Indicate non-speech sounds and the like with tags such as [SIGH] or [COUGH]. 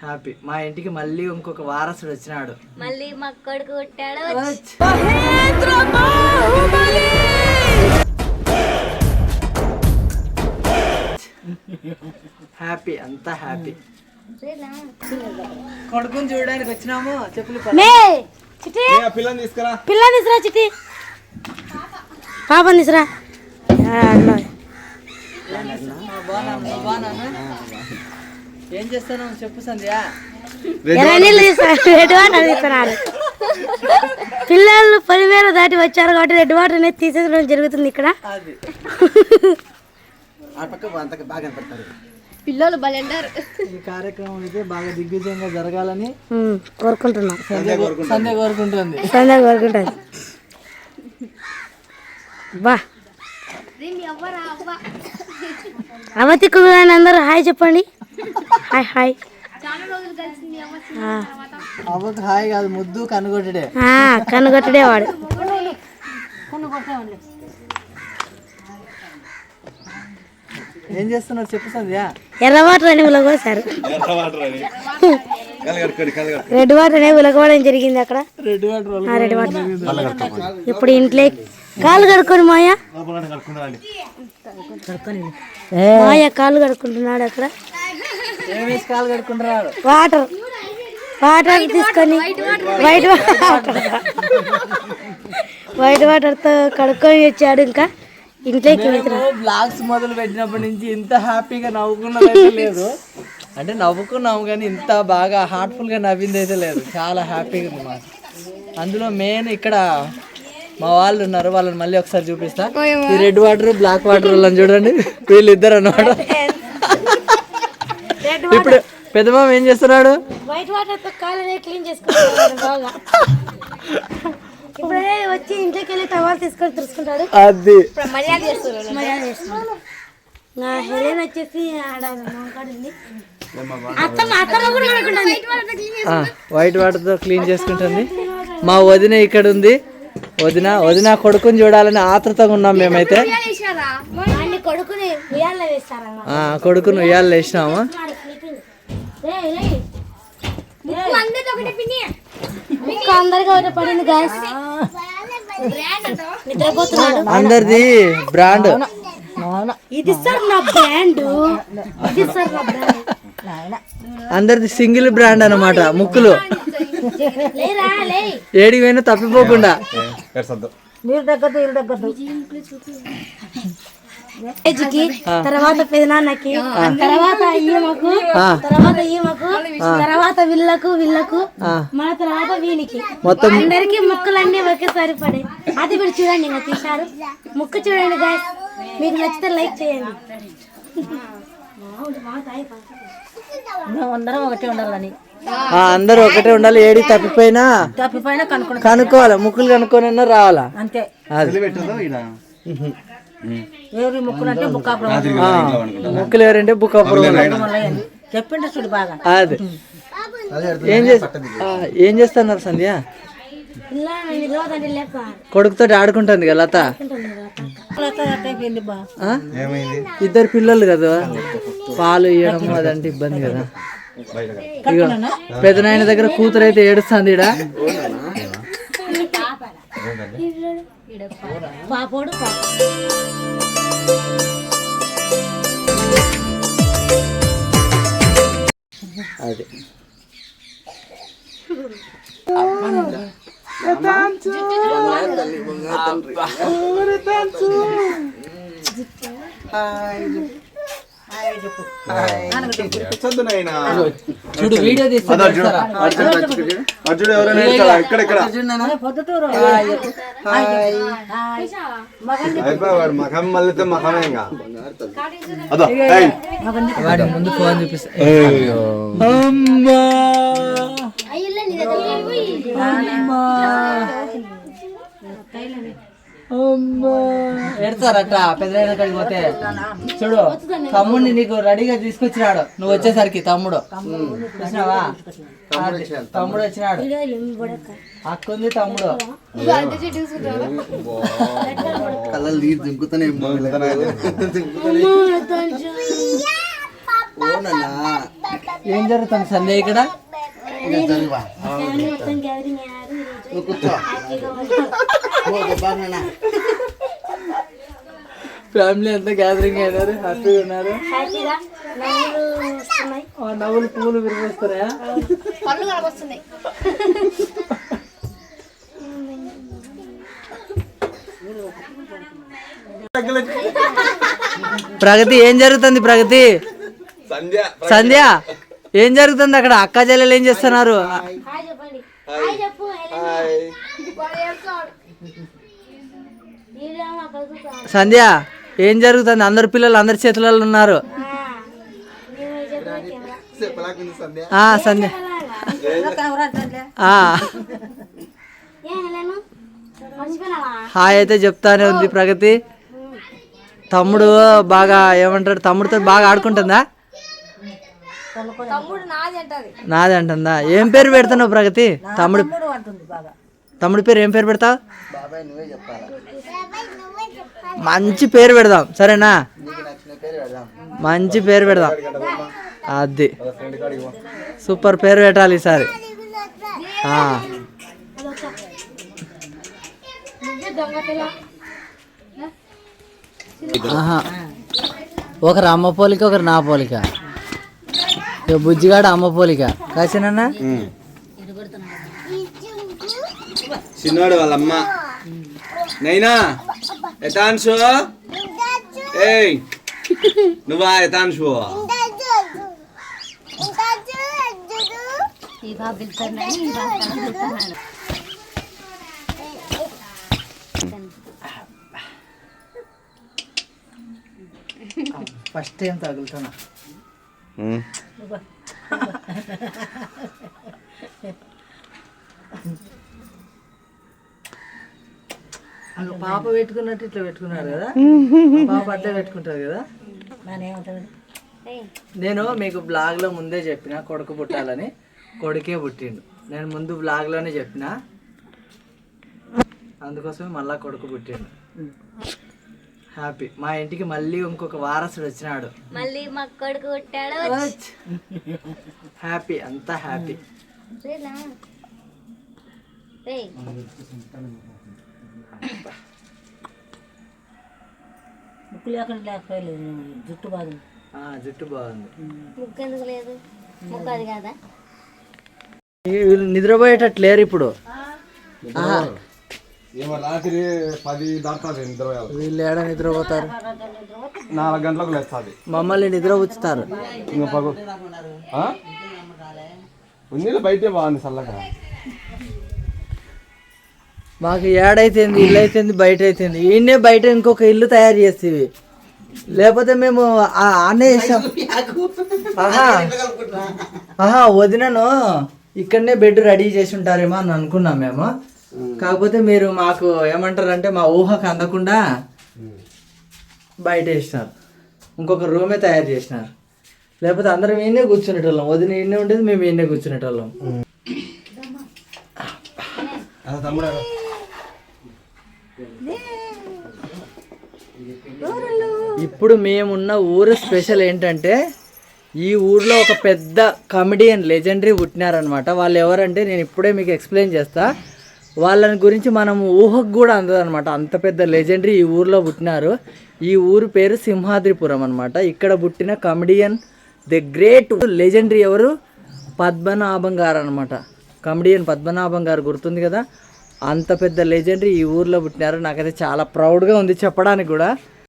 Happy మా ఇంటికి మళ్ళీ ఇంకొక వారసుడు వచ్చినాడు. మళ్ళీ మా కొడుకు పుట్టాడు. హ్యాపీ అంతా హ్యాపీ కొడుకుని చూడడానికి వచ్చినాము. చెప్పులు పిల్లని తీసుకురా. పిల్లని తీసురా చిట్టి! పాపని తీసురా. బాగున్నాను బాగున్నాను ఏం చేస్తాను చెప్పు సంధ్య. రెడ్ వాటర్ తీస్తున్నారు పిల్లలు పదివేలు దాటి వచ్చారు కాబట్టి రెడ్ వాటర్ అనేది తీసేయడం జరుగుతుంది ఇక్కడ. పిల్లలు బలెండారు ఈ కార్యక్రమం అయితే బాగా దిగ్విజయంగా జరగాలని కోరుకుంటున్నాం. సంధ్య సంధ్య కోరుకుంటుంది. సందా కోరుకుంటుంది. బా. అందరూ హాయ్ చెప్పండి. హాయ్ హాయ్ అవ్వకు హాయ్ కాదు ముద్దు కనుగొట్టుడే. ఆ, కనుగొట్టడే వాడు. ఏం చేస్తున్నారు చెప్పు సంధ్య. ఎర్ర వాటర్ అని ఉలగోసారు రెడ్ వాటర్ అనేది ఉలగవడం జరిగింది అక్కడ. రెడ్ వాటర్ ఆ, రెడ్ వాటర్. ఇప్పుడు ఇంట్లో కాలు కడుక్కొని మాయా. మాయ కాలు కడుక్కుంటున్నాడు అక్కడ. కాలు వాటర్. వాటర్ తీసుకొని వైట్ వాటర్ వైట్ వాటర్తో కడుక్కొని వచ్చాడు ఇంకా. ఇంట్లోకి బ్లాగ్స్ మొదలు పెట్టినప్పటి నుంచి ఇంత హ్యాపీగా నవ్వుకున్నది లేదు. అంటే నవ్వుకున్నాము కానీ ఇంత బాగా హార్ట్ఫుల్గా నవ్వింది అయితే లేదు. చాలా హ్యాపీగా ఉంది మాకు అందులో మెయిన్ ఇక్కడ మా వాళ్ళు ఉన్నారు. వాళ్ళని మళ్ళీ ఒకసారి చూపిస్తా. ఈ రెడ్ వాటర్ బ్లాక్ వాటర్ వాళ్ళని చూడండి. వీళ్ళిద్దరు అన్నమాట [LAUGHS] ఇప్పుడు పెద్దమామ ఏం చేస్తున్నాడు? వైట్ వాటర్తో కాళ్ళని క్లీన్ చేసుకుంటాడు బాగా. ఇప్పుడే వచ్చి ఇంట్లోకి వెళ్ళి టవాల్ తీసుకొని తుడుచుకుంటాడు. అది. మర్యాద చేస్తున్నారు మర్యాద చేస్తున్నాడు. నా హెలెన్ వచ్చేసి వైట్ వాటర్తో క్లీన్ చేసుకుంటుంది. మా వదిన ఇక్కడ ఉంది. వదిన వదిన కొడుకుని చూడాలని ఆతృతగా ఉన్నాం మేమైతే. కొడుకుని ఉయ్యాలు వేసినాము. ముక్కు అందరికి ఒకటి పడింది గాయస్ నిద్రపోతున్నాడు. అందరిది బ్రాండ్. ఇది సార్ నా బ్రాండ్. ఇది సార్ నా బ్రాండ్. అందరిది సింగిల్ బ్రాండ్ అన్నమాట ముక్కులు. లేరా లే. ఏడికి పోయినా తప్పిపోకుండా. మీరు తగ్గదు ఏజ్కి తర్వాత పెదనాన్నకి తర్వాత ఈమెకు. తర్వాత ఈమెకు తర్వాత వీళ్ళకు వీళ్ళకు మన తర్వాత వీనికి. మొత్తం అందరికి ముక్కలన్నీ ఒకేసారి పడే. అది మీరు చూడండి ఇంకా తీశారు. ముక్కు చూడండి గాయ మీకు నచ్చితే లైక్ చేయండి. అందరం ఒకటే ఉండాలని. ఆ, అందరూ ఒకటే ఉండాలి. ఏడి తప్పిపోయినా తప్పిపోయినా కనుక్కోవాలి. ముక్కులు కనుక్కొని రావాలా? అంతే. అది. పెట్టదు ఈడ ఎవరి ముక్కులు అంటే బుక్కాపురం ఆ, ముక్కులు ఎవరంటే బుక్ చెప్పిండు చూడు బాగా. అది. ఏం చేస్తా ఏం చేస్తున్నారు సంధ్య? కొడుకుతో ఆడుకుంటుంది కదా లత? ఇద్దరు పిల్లలు కదా? పాలు ఇవ్వడం అదంటే ఇబ్బంది కదా. ఇగో పెద్దనాయన దగ్గర కూతురు అయితే ఏడుస్తుంది ఈడ పాపోడు పాప అది చద్దు నాయనా చూడు వీడియో అర్జుడు ఎవరైనా ఇక్కడ ఇక్కడ. మఖం మళ్ళీ మఖమే అదో. వాడి ముందు ఫోన్ చూపిస్తా. అయ్యో. అమ్మా. అమ్మా ఎడతారట కాడికి పోతే? చూడు తమ్ముడిని నీకు రెడీగా తీసుకొచ్చినాడు. నువ్వు వచ్చేసరికి తమ్ముడు. చూసినావా? అది, తమ్ముడు వచ్చినాడు. అక్కుంది తమ్ముడు. కళ్ళలు నీరు దింకుతానే ఏం జరుగుతుంది సంధ్య ఇక్కడ? ఫ్యామిలీ ఫ్యామిలీ అంతా గ్యాదరింగ్ అయినారు హ్యాపీగా ఉన్నారు. నవ్వులు పువ్వులు పళ్ళు కనబడుతున్నాయి. ప్రగతి ఏం జరుగుతుంది ప్రగతి? సంధ్య సంధ్య ఏం జరుగుతుంది అక్కడ? అక్క చెల్లెలు ఏం చేస్తున్నారు? సంధ్య ఏం జరుగుతుంది? అందరు పిల్లలు అందరి చేతులలో ఉన్నారు. సంధ్య. హాయ్ అయితే చెప్తానే ఉంది ప్రగతి. తమ్ముడు బాగా ఏమంటాడు? తమ్ముడితో బాగా ఆడుకుంటుందా? నాది అంటుందా. ఏం పేరు పెడుతున్నావు ప్రగతి? తమ్ముడు తమ్ముడి పేరు ఏం పేరు పెడతావు మంచి పేరు పెడదాం సరేనా? మంచి పేరు పెడదాం. అది. సూపర్ పేరు పెట్టాలి ఈసారి. ఒకరు అమ్మ పోలిక ఒకరు నా పోలిక. ఇక బుజ్జిగాడు అమ్మ పోలిక. కాసినన్నా? చిన్నోడు వాళ్ళమ్మ. నైనా ఎతాన్షు ఏయ్ నువ్వా ఎతాన్షు ఫస్ట్ టైం తగులుతున్నా అక్కడ పాప పెట్టుకున్నట్టు ఇట్లా పెట్టుకున్నాడు కదా? పాప అట్లే పెట్టుకుంటారు కదా? నేను మీకు బ్లాగ్లో ముందే చెప్పిన కొడుకు పుట్టాలని. కొడుకే పుట్టిండు. నేను ముందు బ్లాగ్లోనే చెప్పిన. అందుకోసమే మళ్ళా కొడుకు పుట్టిండు. హ్యాపీ మా ఇంటికి మళ్ళీ ఇంకొక వారసుడు వచ్చినాడు. మళ్ళీ మా కొడుకు పుట్టాడు. హ్యాపీ అంతా హ్యాపీ రేలా? రేయ్, ఆ, జుట్టు బాగుంది. ముక్కు ఎందుకు లేదు ముక్కు అది కాదా? వీళ్ళు నిద్రపోయేటట్టు లేరు ఇప్పుడు రాత్రి పది దాటాది నిద్ర వీళ్ళు ఏడ నిద్రపోతారు? నాలుగు గంటలకు లేస్తుంది. మమ్మల్ని నిద్ర ఉంచుతారు ఇంకా పగు ఉన్నీళ్ళు బయటే బాగుంది చల్లగా. మాకు ఏడైతుంది ఇల్లు అయితుంది బయట అయితుంది ఈయనే బయట ఇంకొక ఇల్లు తయారు చేస్తేవి. లేకపోతే మేము ఆనే చేసాం. ఆహా. ఆహా వదినను ఇక్కడనే బెడ్ రెడీ చేసి ఉంటారేమో అని అనుకున్నాం మేము. కాకపోతే మీరు మాకు ఏమంటారంటే మా ఊహకు అందకుండా బయట వేసినారు. ఇంకొక రూమే తయారు చేసినారు. లేకపోతే అందరం ఈయనే కూర్చునేటోళ్ళం. వదిన ఈయనే ఉండేది మేము ఈయనే కూర్చునేటోళ్ళం. తమ్ముడు. ఇప్పుడు మేమున్న ఊరు స్పెషల్ ఏంటంటే ఈ ఊర్లో ఒక పెద్ద కమెడియన్ లెజెండరీ పుట్టినారనమాట వాళ్ళు ఎవరంటే నేను ఇప్పుడే మీకు ఎక్స్ప్లెయిన్ చేస్తా. వాళ్ళని గురించి మనం ఊహకు కూడా అందదనమాట అంత పెద్ద లెజెండరీ ఈ ఊర్లో పుట్టినారు. ఈ ఊరు పేరు సింహాద్రిపురం అనమాట ఇక్కడ పుట్టిన కమెడియన్ ది గ్రేట్ లెజెండరీ ఎవరు? పద్మనాభం గారు అనమాట కమెడియన్ పద్మనాభం గారు గుర్తుంది కదా? అంత పెద్ద లెజెండరీ ఈ ఊర్లో పుట్టినారు. నాకైతే చాలా ప్రౌడ్గా ఉంది చెప్పడానికి కూడా.